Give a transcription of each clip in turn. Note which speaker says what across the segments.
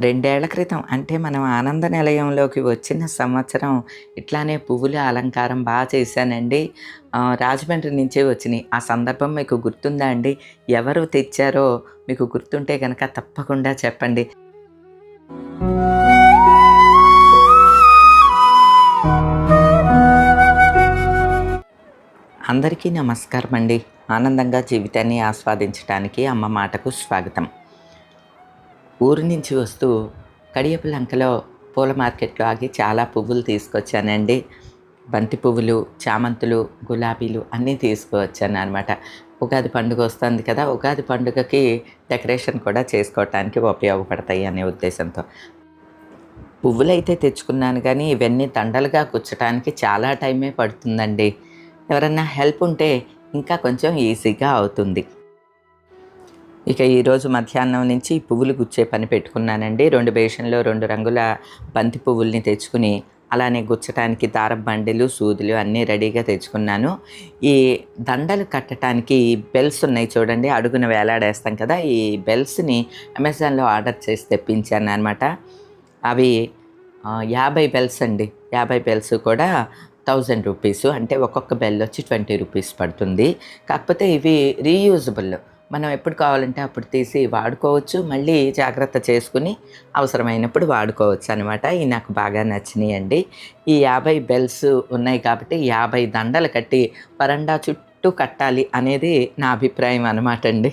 Speaker 1: రెండేళ్ళ క్రితం. అంటే మనం ఆనంద నిలయంలోకి వచ్చిన సంవత్సరం ఇట్లానే పువ్వుల అలంకారం బాగా చేశానండి. రాజమండ్రి నుంచే వచ్చినాయి. ఆ సందర్భం మీకు గుర్తుందా అండి? ఎవరు తెచ్చారో మీకు గుర్తుంటే కనుక తప్పకుండా చెప్పండి. అందరికీ నమస్కారం అండి ఆనందంగా జీవితాన్ని ఆస్వాదించడానికి అమ్మ మాటకు స్వాగతం. ఊరు నుంచి వస్తూ కడియపులంకలో పూల మార్కెట్లో ఆగి చాలా పువ్వులు తీసుకొచ్చానండి. బంతి పువ్వులు చామంతులు గులాబీలు అన్నీ తీసుకువచ్చాను అనమాట ఉగాది పండుగ వస్తుంది కదా ఉగాది పండుగకి డెకరేషన్ కూడా చేసుకోవటానికి ఉపయోగపడతాయి అనే ఉద్దేశంతో. పువ్వులు అయితే తెచ్చుకున్నాను కానీ ఇవన్నీ దండలుగా కూర్చడానికి చాలా టైమే పడుతుందండి. ఎవరన్నా హెల్ప్ ఉంటే ఇంకా కొంచెం ఈజీగా అవుతుంది. ఇక ఈరోజు మధ్యాహ్నం నుంచి పువ్వులు గుచ్చే పని పెట్టుకున్నానండి. రెండు బేషన్లో రెండు రంగుల బంతి పువ్వుల్ని తెచ్చుకుని అలానే గుచ్చటానికి దారం బండిలు సూదులు అన్నీ రెడీగా తెచ్చుకున్నాను. ఈ దండలు కట్టడానికి బెల్స్ ఉన్నాయి చూడండి అడుగున వేలాడేస్తాం కదా ఈ బెల్స్ని అమెజాన్లో ఆర్డర్ చేసి తెప్పించాను అనమాట అవి యాభై బెల్స్ అండి. యాభై బెల్స్ కూడా థౌజండ్ రూపీస్ అంటే ఒక్కొక్క బెల్ వచ్చి ట్వంటీ రూపీస్ పడుతుంది. కాకపోతే ఇవి రీయూజబుల్. మనం ఎప్పుడు కావాలంటే అప్పుడు తీసి వాడుకోవచ్చు. మళ్ళీ జాగ్రత్త చేసుకుని అవసరమైనప్పుడు వాడుకోవచ్చు అనమాట ఇవి నాకు బాగా నచ్చినాయి అండి ఈ యాభై బెల్స్ ఉన్నాయి కాబట్టి యాభై దండలు కట్టి వరండా చుట్టూ కట్టాలి అనేది నా అభిప్రాయం అనమాట అండి.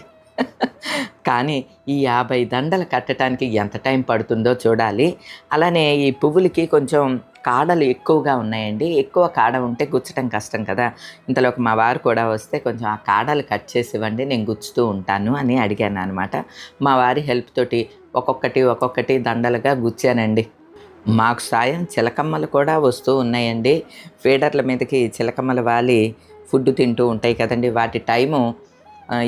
Speaker 1: కానీ ఈ యాభై దండలు కట్టడానికి ఎంత టైం పడుతుందో చూడాలి. అలానే ఈ పువ్వులకి కొంచెం కాడలు ఎక్కువగా ఉన్నాయండి. ఎక్కువ కాడ ఉంటే గుచ్చటం కష్టం కదా. ఇంతలోకి మా వారు కూడా వస్తే కొంచెం ఆ కాడలు కట్ చేసి ఇవ్వండి నేను గుచ్చుతూ ఉంటాను అని అడిగాను అనమాట మా వారి హెల్ప్ తోటి ఒక్కొక్కటి ఒక్కొక్కటి దండలుగా గుచ్చానండి. మాకు సాయం చిలకమ్మలు కూడా వస్తూ ఉన్నాయండి. ఫీడర్ల మీదకి చిలకమ్మలు వాలి ఫుడ్ తింటూ ఉంటాయి కదండి. వాటి టైము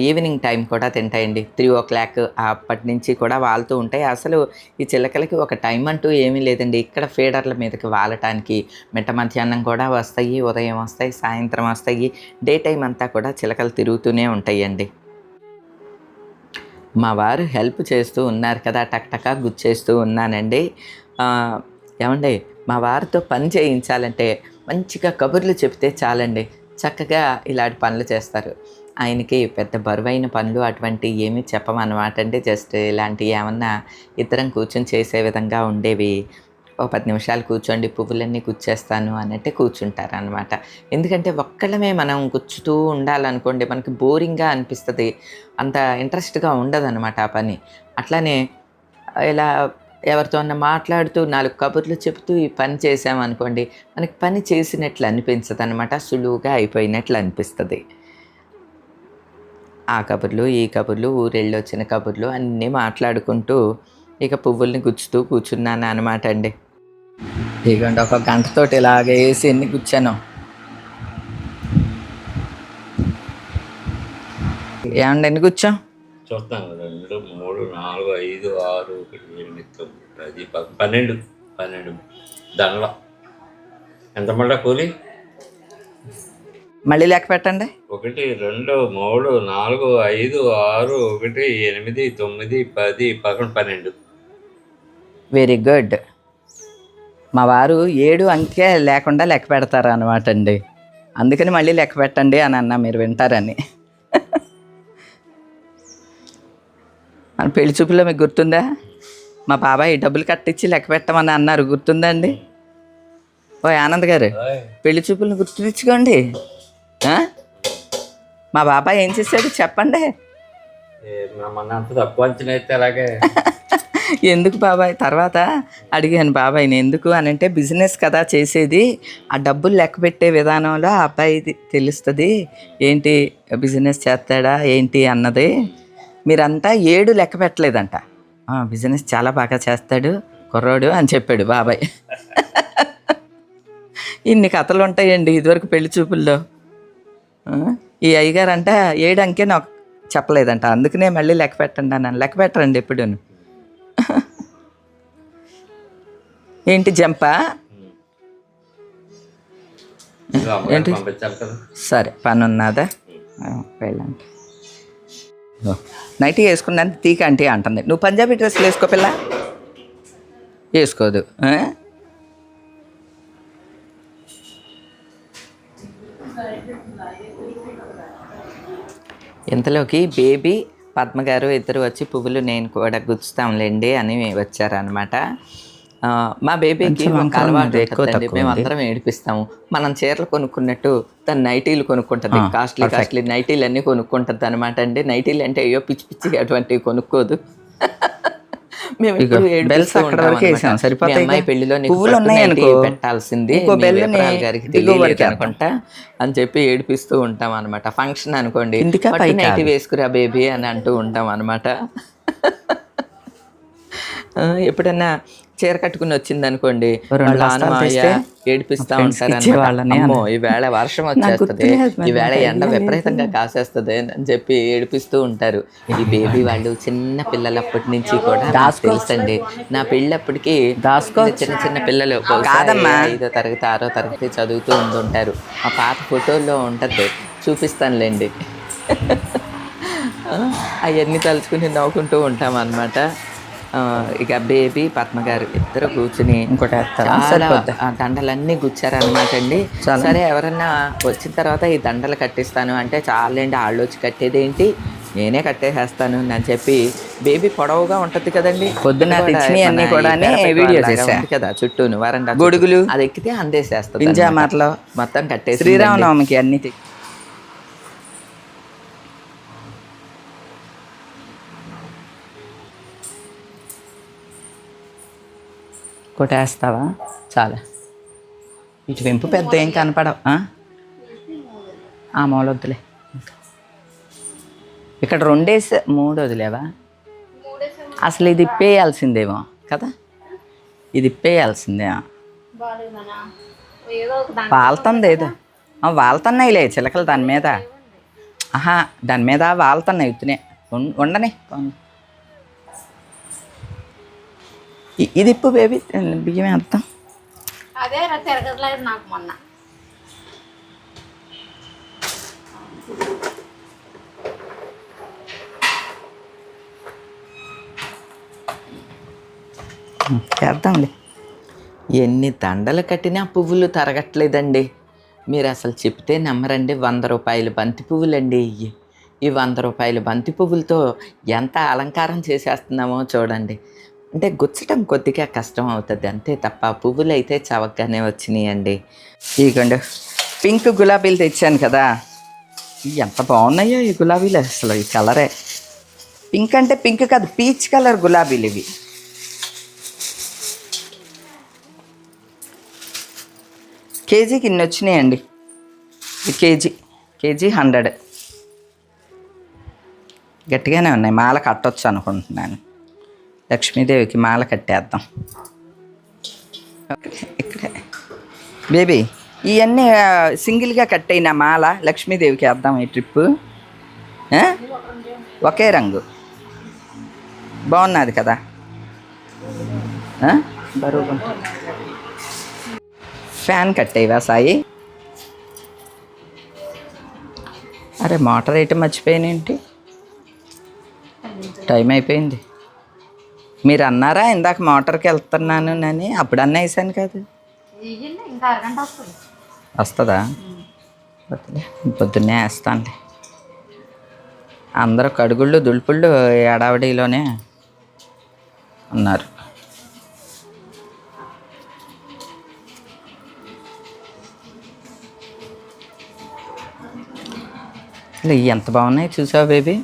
Speaker 1: ఈవినింగ్ టైం కూడా తింటాయండి. త్రీ ఓ క్లాక్ అప్పటి నుంచి కూడా వాళ్తూ ఉంటాయి. అసలు ఈ చిలకలకి ఒక టైం అంటూ ఏమీ లేదండి. ఇక్కడ ఫీడర్ల మీదకి వాలటానికి మిట్ట మధ్యాహ్నం కూడా వస్తాయి ఉదయం వస్తాయి సాయంత్రం వస్తాయి. డే టైం అంతా కూడా చిలకలు తిరుగుతూనే ఉంటాయండి. మా వారు హెల్ప్ చేస్తూ ఉన్నారు కదా టక్టకా గుచ్చేస్తూ ఉన్నానండి. ఏమండి మా వారితో పని చేయించాలంటే మంచిగా కబుర్లు చెప్తే చాలండి. చక్కగా ఇలాంటి పనులు చేస్తారు. ఆయనకి పెద్ద బరువైన పనులు అటువంటి ఏమీ చెప్పమన్నమాట అండి జస్ట్ ఇలాంటివి ఏమన్నా ఇద్దరం కూర్చొని చేసే విధంగా ఉండేవి. ఓ పది నిమిషాలు కూర్చోండి పువ్వులన్నీ గుచ్చేస్తాను అన్నట్టే కూర్చుంటారు అనమాట ఎందుకంటే ఒక్కళ్ళమే మనం గుచ్చుతూ ఉండాలనుకోండి మనకి బోరింగ్గా అనిపిస్తుంది. అంత ఇంట్రెస్ట్గా ఉండదన్నమాట ఆ పని. అట్లానే ఇలా ఎవరితోన్నా మాట్లాడుతూ నాలుగు కబుర్లు చెప్తూ ఈ పని చేసామనుకోండి మనకి పని చేసినట్లు అనిపించదు అనమాట సులువుగా అయిపోయినట్లు అనిపిస్తుంది. ఆ కబుర్లు ఈ కబుర్లు ఊరెళ్ళొచ్చిన కబుర్లు అన్నీ మాట్లాడుకుంటూ ఇక పువ్వుల్ని గుచ్చుతూ కూర్చున్నాను అనమాట అండి. ఇదిగోండి ఒక గంటతోటి ఇలాగే వేసి ఎన్ని కూర్చాను ఏమండి ఎన్ని కూర్చోం
Speaker 2: చూస్తాను రెండు మూడు నాలుగు ఐదు ఆరు ఒకటి ఎనిమిది తొమ్మిది పది ప- పన్నెండు పన్నెండు దండల ఎంత మళ్ళా కూలి?
Speaker 1: మళ్ళీ లెక్క పెట్టండి.
Speaker 2: ఒకటి రెండు మూడు నాలుగు ఐదు ఆరు ఒకటి ఎనిమిది తొమ్మిది పది పదకొండు పన్నెండు.
Speaker 1: వెరీ గుడ్ మా వారు ఏడు అంకె లేకుండా లెక్క పెడతారు అనమాట అండి. అందుకని మళ్ళీ లెక్క పెట్టండి అని అన్నా మీరు వింటారని. మన పెళ్ళి చూపులో మీకు గుర్తుందా? మా బాబాయ్ డబ్బులు కట్టించి లెక్క పెట్టమని అన్నారు గుర్తుందా అండి? ఓ ఆనంద్ గారు పెళ్ళి చూపులను గుర్తు తెచ్చుకోండి? మా బాబాయ్ ఏం చేశాడు చెప్పండి. ఎందుకు బాబాయ్? తర్వాత అడిగాను బాబాయ్ని ఎందుకు అని అంటే బిజినెస్ కదా చేసేది. ఆ డబ్బులు లెక్క పెట్టే విధానంలో ఆ అబ్బాయి తెలుస్తుంది. ఏంటి బిజినెస్ చేస్తాడా ఏంటి అన్నది. మీరంతా ఏడు లెక్క పెట్టలేదంట. "ఆ, బిజినెస్ చాలా బాగా చేస్తాడు కుర్రోడు అని చెప్పాడు బాబాయ్. ఇన్ని కథలు ఉంటాయండి ఇదివరకు పెళ్ళి చూపుల్లో. ఈ అయ్యగారు అంట ఏడు అంకే నాకు చెప్పలేదంట. అందుకనే మళ్ళీ లెక్క పెట్టండి అన్నాను. లెక్క పెట్టరండి ఎప్పుడూను. ఏంటి జంపా?
Speaker 2: కదా.
Speaker 1: సరే పని ఉన్నదా వెళ్ళండి. నైటీ వేసుకున్నాను తీక అంటే అంటుంది. నువ్వు పంజాబీ డ్రెస్సులు వేసుకో పిల్ల. వేసుకోదు. ఇంతలోకి బేబీ పద్మ గారు ఇద్దరు వచ్చి పువ్వులు నేను కూడా గుచ్చుతాంలేండి అని వచ్చారనమాట మా బేబీకి అలవాటు
Speaker 3: ఎక్కువ
Speaker 1: మేము. అందరం ఏడిపిస్తాము. మనం చీరలు కొనుక్కున్నట్టు తన నైటీలు కొనుక్కుంటుంది. కాస్ట్లీ కాస్ట్లీ నైటీలు అన్నీ కొనుక్కుంటుంది అనమాట అండి. నైటీలు అంటే అయ్యో పిచ్చి పిచ్చి అటువంటివి కొనుక్కోదు. మేము
Speaker 3: అక్కడ వరకు వేసాం. సరిపోతాయి.
Speaker 1: పెళ్ళిలో
Speaker 3: పువ్వులు ఉన్నాయి అనుకో,
Speaker 1: పెట్టాల్సింది. గారికి అనుకుంటా అని చెప్పి ఏడిపిస్తూ ఉంటాం అనమాట ఫంక్షన్ అనుకోండి? నైటీ వేసుకురా బేబీ అని అంటూ ఉంటాం అనమాట ఎప్పుడన్నా చీర కట్టుకుని వచ్చింది అనుకోండి ఏడిపిస్తా ఉంటారు అమ్మో
Speaker 3: అన్న.
Speaker 1: ఈవేళ వర్షం వచ్చేస్తుంది. ఈవేళ ఎండ విపరీతంగా కాసేస్తుంది అని చెప్పి ఏడిపిస్తూ ఉంటారు. ఈ బేబీ వాళ్ళు చిన్న పిల్లలప్పటి నుంచి కూడా తెలుసండి. నా పెళ్ళప్పటికి
Speaker 3: దాచుకోవచ్చు.
Speaker 1: చిన్న చిన్న పిల్లలు
Speaker 3: కాదమ్మా.
Speaker 1: ఐదో తరగతి ఆరో తరగతి చదువుతూ ఉంటుంటారు ఆ పాత ఫోటోల్లో ఉంటుంది. చూపిస్తానులేండి. అవన్నీ తలుచుకుని నవ్వుకుంటూ ఉంటాం అనమాట ఇక బేబీ పద్మ గారు ఇద్దరు కూర్చుని? చాలా దండలన్నీ గుచ్చారనమాట అండి. సరే ఎవరన్నా వచ్చిన తర్వాత ఈ దండలు కట్టిస్తాను అంటే చాలండి వాళ్ళు వచ్చి కట్టేది ఏంటి? నేనే కట్టేసేస్తాను అని చెప్పి బేబీ పొడవుగా ఉంటది కదండి.
Speaker 3: పొద్దున్న
Speaker 1: ఇది కూడా
Speaker 3: వీడియో
Speaker 1: కదా చుట్టూను వరండా
Speaker 3: గొడుగులు.
Speaker 1: అది ఎక్కితే
Speaker 3: పింజామాటలు
Speaker 1: మొత్తం కట్టేసి
Speaker 3: శ్రీరామనవమికి అన్ని తె- వేస్తావా చాలా. ఇటు వెంపు పెద్ద ఏం కనపడవు. ఆ? మూల వద్దులే. ఇక్కడ రెండేసి మూడు వదిలేవా? అసలు ఇది ఇప్పేయాల్సిందేమో కదా? ఇది ఇప్పేయాల్సిందే. వాళ్తుంది ఏదో. వాళ్తున్నాయిలే చిలకలు దాని మీద. ఆహా దాని మీద వాళ్తున్నాయి ఉత్తినే. ఉం- ఉండని పోనీ. ఇ- ఇది ఇప్పు బేబీ బియ్యం వేద్దాం
Speaker 4: అదే తిరగట్లేదు నాకు మొన్న.
Speaker 3: వేద్దాంలే
Speaker 1: ఎన్ని దండలు కట్టినా పువ్వులు తరగట్లేదండి. మీరు అసలు చెప్తే నమ్మరండి వంద రూపాయలు బంతి పువ్వులండి. ఇవి ఈ వంద రూపాయలు బంతి పువ్వులతో ఎంత అలంకారం చేసేస్తున్నామో చూడండి. అంటే గుచ్చటం కొద్దిగా కష్టం అవుతుంది అంతే తప్ప పువ్వులు అయితే చవకగానే వచ్చినాయండి.
Speaker 3: ఇదిగోండి పింక్ గులాబీలు తెచ్చాను కదా. ఎంత బాగున్నాయో ఈ గులాబీలు అసలు ఈ కలరే. పింక్ అంటే పింక్ కాదు పీచ్ కలర్ గులాబీలు ఇవి. కేజీకి ఇన్ని వచ్చినాయండి. KG KG hundred. గట్టిగానే ఉన్నాయి మాల కట్టొచ్చు అనుకుంటున్నాను. లక్ష్మీదేవికి మాల కట్టేద్దాం. ఓకే, ఇక్కడే. బేబీ ఇవన్నీ సింగిల్గా కట్టయిన మాల లక్ష్మీదేవికి వేద్దాం ఈ ట్రిప్పు. ఒకే రంగు. బాగున్నది కదా? బరువు ఫ్యాన్ కట్టేవా సాయి? అరే మోటార్ అయితే మర్చిపోయానేంటి టైం అయిపోయింది. మీరు అన్నారా ఇందాక మోటార్కి వెళ్తున్నాను అని అప్పుడు అన్న వేసాను కదా.
Speaker 4: వస్తుంది.
Speaker 3: పొద్దున్నే వేస్తానులే. అందరూ కడుగుళ్ళు దులుపుళ్ళు ఏడావిడిలోనే ఉన్నారు. ఎంత బాగున్నాయి చూసావు బేబీ?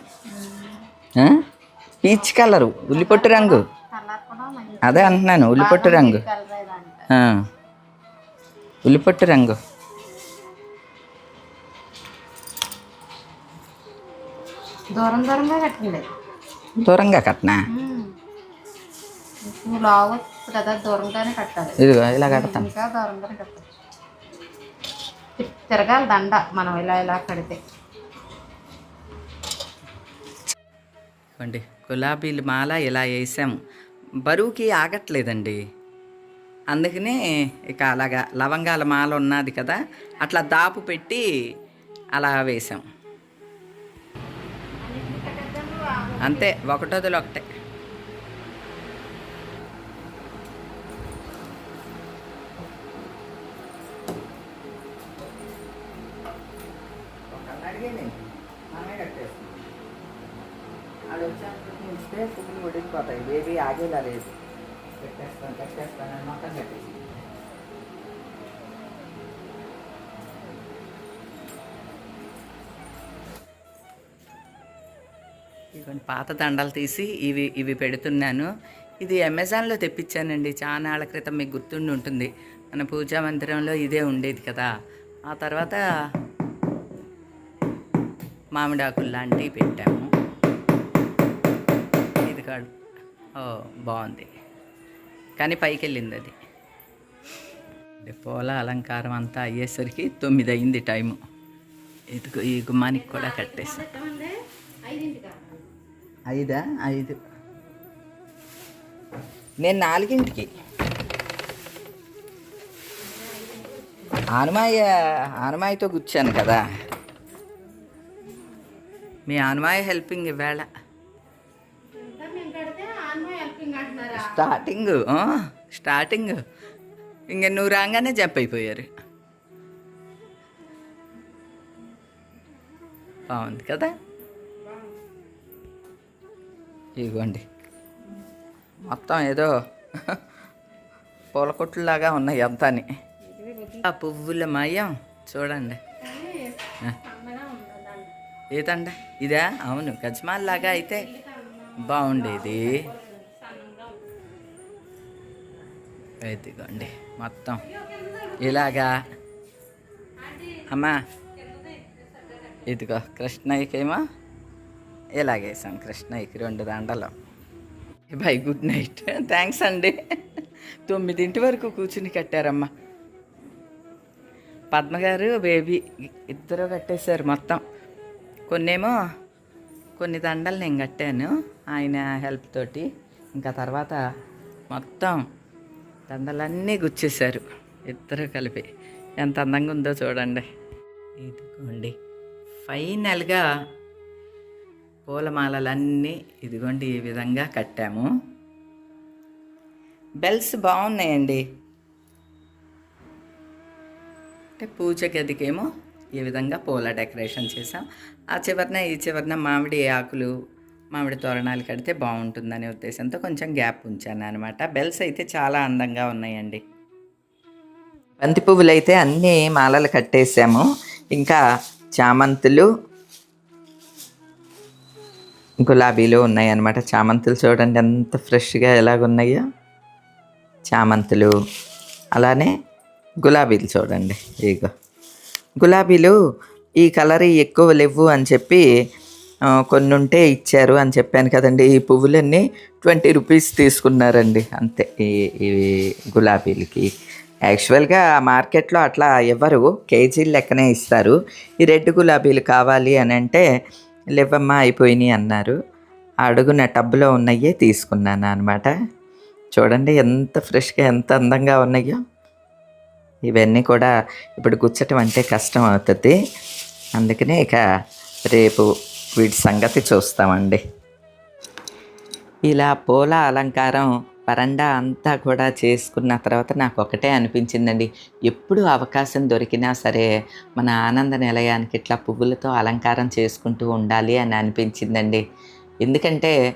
Speaker 3: పీచ్ కలరు ఉల్లిపొట్టు రంగు. అదే అంటున్నాను ఉల్లిపొట్టు రంగు. ఉల్లిపొట్టు రంగు.
Speaker 4: దూరం దూరంగా కట్టండి.
Speaker 3: దూరంగా కట్నా?
Speaker 4: నువ్వు లావచ్చు కదా దూరంగానే కట్టాలి.
Speaker 3: ఇదిగో ఇలా కడతాను
Speaker 4: ఇంకా దూరంగానే కట్టచ్చు తిరగాలి దండ మనం ఇలా ఇలా కడితే.
Speaker 3: ఇవ్వండి. గులాబీలు మాల ఇలా వేసాము. బరువుకి ఆగట్లేదండి. అందుకనే ఇక అలాగా లవంగాల మాల ఉన్నది కదా అట్లా దాపు పెట్టి అలా వేసాం. అంతే ఒకటోదిలో ఒకటే
Speaker 1: సరిపోతాయి ఏది ఆగేలా లేదు. పెట్టేస్తాను పెట్టేస్తాను అని మొత్తం పాత దండలు తీసి ఇవి ఇవి పెడుతున్నాను. ఇది అమెజాన్లో తెప్పించానండి. చాలా నాళ్ళ క్రితం మీకు గుర్తుండి ఉంటుంది. మన పూజా మందిరంలో ఇదే ఉండేది కదా. ఆ తర్వాత మామిడాకులు లాంటివి పెట్టాము. కాదు ఓ బాగుంది. కానీ పైకి వెళ్ళింది అది. పూల అలంకారం అంతా అయ్యేసరికి తొమ్మిది అయింది టైము. ఇదిగో ఈ గుమ్మానికి కూడా కట్టేసి. ఐదా? ఐదు. నేను నాలుగింటికి. ఆనమాయ ఆనమాయతో కూర్చాను కదా. మీ ఆనమాయ హెల్పింగ్ ఇవాళ స్టార్టింగ్ స్టార్టింగ్. ఇంక నువ్వు రాగానే జంప్ అయిపోయారు. బాగుంది కదా? ఇదిగోండి మొత్తం ఏదో పూల కొట్టులాగా ఉన్నాయి అంతాని. ఆ పువ్వుల మయం చూడండి. ఏదండ? ఇదా? అవును గజమాల్లాగా అయితే బాగుండేది. ఇదిగోండి మొత్తం. ఇలాగా. అమ్మా. ఇదిగో కృష్ణయ్యకేమో? ఇలాగేసాం కృష్ణయ్యకి రెండు దండలు. By good night. థ్యాంక్స్ అండి. తొమ్మిదింటి వరకు కూర్చుని కట్టారమ్మా. పద్మగారు బేబీ ఇద్దరు కట్టేశారు మొత్తం. కొన్నేమో కొన్ని దండలు నేను కట్టాను ఆయన హెల్ప్ తోటి. ఇంకా తర్వాత మొత్తం దండలన్నీ గుచ్చేశారు. ఇద్దరు కలిపి. ఎంత అందంగా ఉందో చూడండి. ఇదిగోండి. ఫైనల్గా పూలమాలలన్నీ ఇదిగోండి ఈ విధంగా కట్టాము. బెల్స్ బాగున్నాయండి. అంటే పూజ గదికేమో ఈ విధంగా పూల డెకరేషన్ చేసాం ఆ చివరన ఈ చివరన మామిడి ఆకులు మామిడి తోరణాలు కడితే బాగుంటుందనే ఉద్దేశంతో కొంచెం గ్యాప్ ఉంచాను అనమాట బెల్స్ అయితే చాలా అందంగా ఉన్నాయండి. బంతి పువ్వులు అయితే అన్నీ మాలలు కట్టేసాము. ఇంకా చామంతులు గులాబీలు ఉన్నాయి అన్నమాట చామంతులు చూడండి ఎంత ఫ్రెష్గా ఎలాగున్నాయో. చామంతులు అలానే గులాబీలు చూడండి ఇగో. గులాబీలు ఈ కలర్ ఎక్కువ లేవు అని చెప్పి కొన్ని ఉంటే ఇచ్చారు అని చెప్పాను కదండి. ఈ పువ్వులన్నీ ట్వంటీ రూపీస్ తీసుకున్నారండి. అంతే. ఈ ఇవి గులాబీలకి. యాక్చువల్గా మార్కెట్లో అట్లా ఎవరు కేజీలు లెక్కనే ఇస్తారు. ఈ రెడ్ గులాబీలు కావాలి అని అంటే లేవమ్మా అయిపోయినాయి అన్నారు. అడుగున టబ్లో ఉన్నాయే తీసుకున్నాను అనమాట చూడండి ఎంత ఫ్రెష్గా ఎంత అందంగా ఉన్నాయో. ఇవన్నీ కూడా ఇప్పుడు గుచ్చటం అంటే కష్టం అవుతుంది. అందుకనే ఇక రేపు వీటి సంగతి చూస్తామండి. ఇలా పూల అలంకారం వరండా అంతా కూడా చేసుకున్న తర్వాత నాకు ఒకటే అనిపించిందండి. ఎప్పుడు అవకాశం దొరికినా సరే మన ఆనంద నిలయానికి ఇట్లా పువ్వులతో అలంకారం చేసుకుంటూ ఉండాలి అని అనిపించిందండి. ఎందుకంటే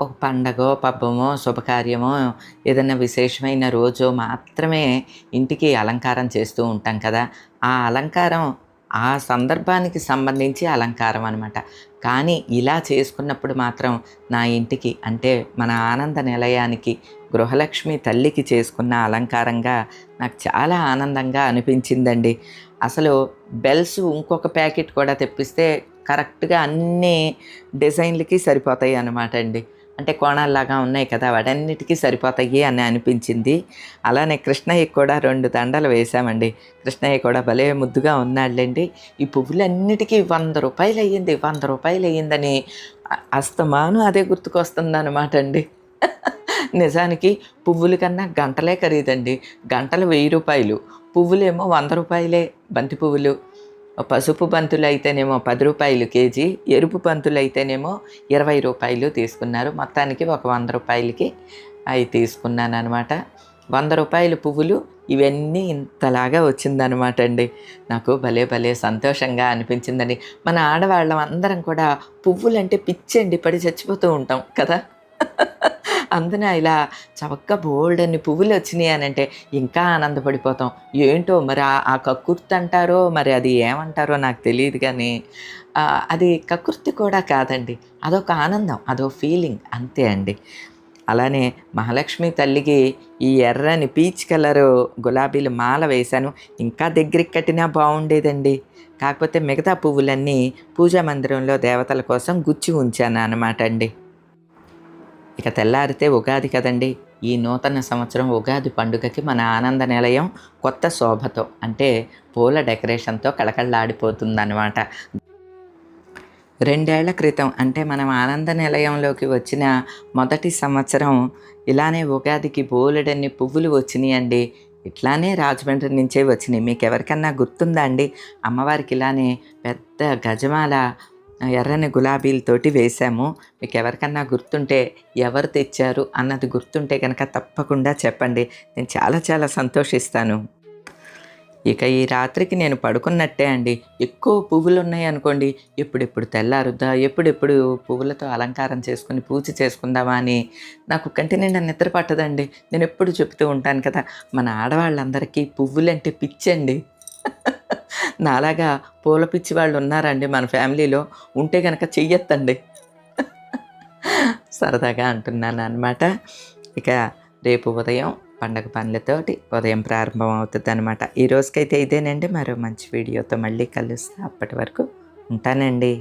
Speaker 1: ఒక పండగో పబ్బమో శుభకార్యమో ఏదైనా విశేషమైన రోజు మాత్రమే ఇంటికి అలంకారం చేస్తూ ఉంటాం కదా. ఆ అలంకారం ఆ సందర్భానికి సంబంధించి అలంకారం అనమాట కానీ ఇలా చేసుకున్నప్పుడు మాత్రం నా ఇంటికి అంటే మన ఆనంద నిలయానికి గృహలక్ష్మి తల్లికి చేసుకున్న అలంకారంగా నాకు చాలా ఆనందంగా అనిపించిందండి. అసలు బెల్స్ ఇంకొక ప్యాకెట్ కూడా తెప్పిస్తే కరెక్ట్గా అన్ని డిజైన్లకి సరిపోతాయి అన్నమాట అండి. అంటే కోణాల్లాగా ఉన్నాయి కదా వాటన్నిటికీ సరిపోతాయి అని అనిపించింది. అలానే కృష్ణయ్యకి కూడా రెండు దండలు వేసామండి కృష్ణయ్య కూడా భలే ముద్దుగా ఉన్నాడులేండి. ఈ పువ్వులన్నిటికీ వంద రూపాయలు అయ్యింది వంద రూపాయలు అయ్యిందని అస్తమాను అదే గుర్తుకొస్తుందనమాట అండి. నిజానికి పువ్వుల కన్నా గంటలే ఖరీదండి. గంటలు వెయ్యి రూపాయలు. పువ్వులేమో వంద రూపాయలే బంతి పువ్వులు. పసుపు బంతులు అయితేనేమో పది రూపాయలు కేజీ ఎరుపు బంతులు అయితేనేమో ఇరవై రూపాయలు తీసుకున్నారు. మొత్తానికి ఒక వంద రూపాయలకి అవి తీసుకున్నాను అనమాట వంద రూపాయల పువ్వులు ఇవన్నీ ఇంతలాగా వచ్చిందనమాట అండి. నాకు భలే భలే సంతోషంగా అనిపించిందండి. మన ఆడవాళ్ళం అందరం కూడా పువ్వులంటే పిచ్చండి పడి చచ్చిపోతూ ఉంటాం కదా. అందున ఇలా చవక్క బోల్డ్ అన్ని పువ్వులు వచ్చినాయి అని అంటే ఇంకా ఆనందపడిపోతాం. ఏంటో మరి ఆ- కక్కుర్తి అంటారో మరి అది ఏమంటారో నాకు తెలియదు కానీ అది కక్కుర్తి కూడా కాదండి. అదొక ఆనందం అదో ఫీలింగ్ అంతే అండి. అలానే మహాలక్ష్మి తల్లికి ఈ ఎర్రని పీచ్ కలరు గులాబీలు మాల వేశాను. ఇంకా దగ్గరికి కట్టినా బాగుండేదండి. కాకపోతే మిగతా పువ్వులన్నీ పూజా మందిరంలో దేవతల కోసం గుచ్చి ఉంచాను అనమాట అండి. ఇక తెల్లారితే ఉగాది కదండి. ఈ నూతన సంవత్సరం ఉగాది పండుగకి మన ఆనంద నిలయం కొత్త శోభతో అంటే పూల డెకరేషన్తో కళకళలాడిపోతుందన్నమాట. రెండేళ్ళ క్రితం అంటే మనం ఆనంద నిలయంలోకి వచ్చిన మొదటి సంవత్సరం ఇలానే ఉగాదికి బోలెడన్ని పువ్వులు వచ్చినాయండి ఇట్లానే రాజమండ్రి నుంచే వచ్చినాయి. మీకు ఎవరికన్నా గుర్తుందా అండి? అమ్మవారికి ఇలానే పెద్ద గజమాల ఎర్రని గులాబీలతోటి వేశాము. మీకు ఎవరికన్నా గుర్తుంటే ఎవరు తెచ్చారు అన్నది గుర్తుంటే కనుక తప్పకుండా చెప్పండి. నేను చాలా చాలా సంతోషిస్తాను. ఇక ఈ రాత్రికి నేను పడుకున్నట్టే అండి. ఎక్కువ పువ్వులు ఉన్నాయి అనుకోండి. ఎప్పుడెప్పుడు తెల్లారుద్దా? ఎప్పుడెప్పుడు పువ్వులతో అలంకారం చేసుకుని పూజ చేసుకుందామా అని నాకు కంటి నిండా నిద్ర పట్టదండి. నేను ఎప్పుడు చెప్తూ ఉంటాను కదా. మన ఆడవాళ్ళందరికీ పువ్వులంటే పిచ్చండి. నాలాగా పూల పిచ్చి వాళ్ళు ఉన్నారండి మన ఫ్యామిలీలో. ఉంటే కనుక చెయ్యొద్దండి సరదాగా అంటున్నాను అనమాట ఇక రేపు ఉదయం పండగ పనులతోటి ఉదయం ప్రారంభం అవుతుంది అనమాట ఈ రోజుకైతే ఇదేనండి. మరో మంచి వీడియోతో మళ్ళీ కలుస్తా. అప్పటి వరకు ఉంటానండి.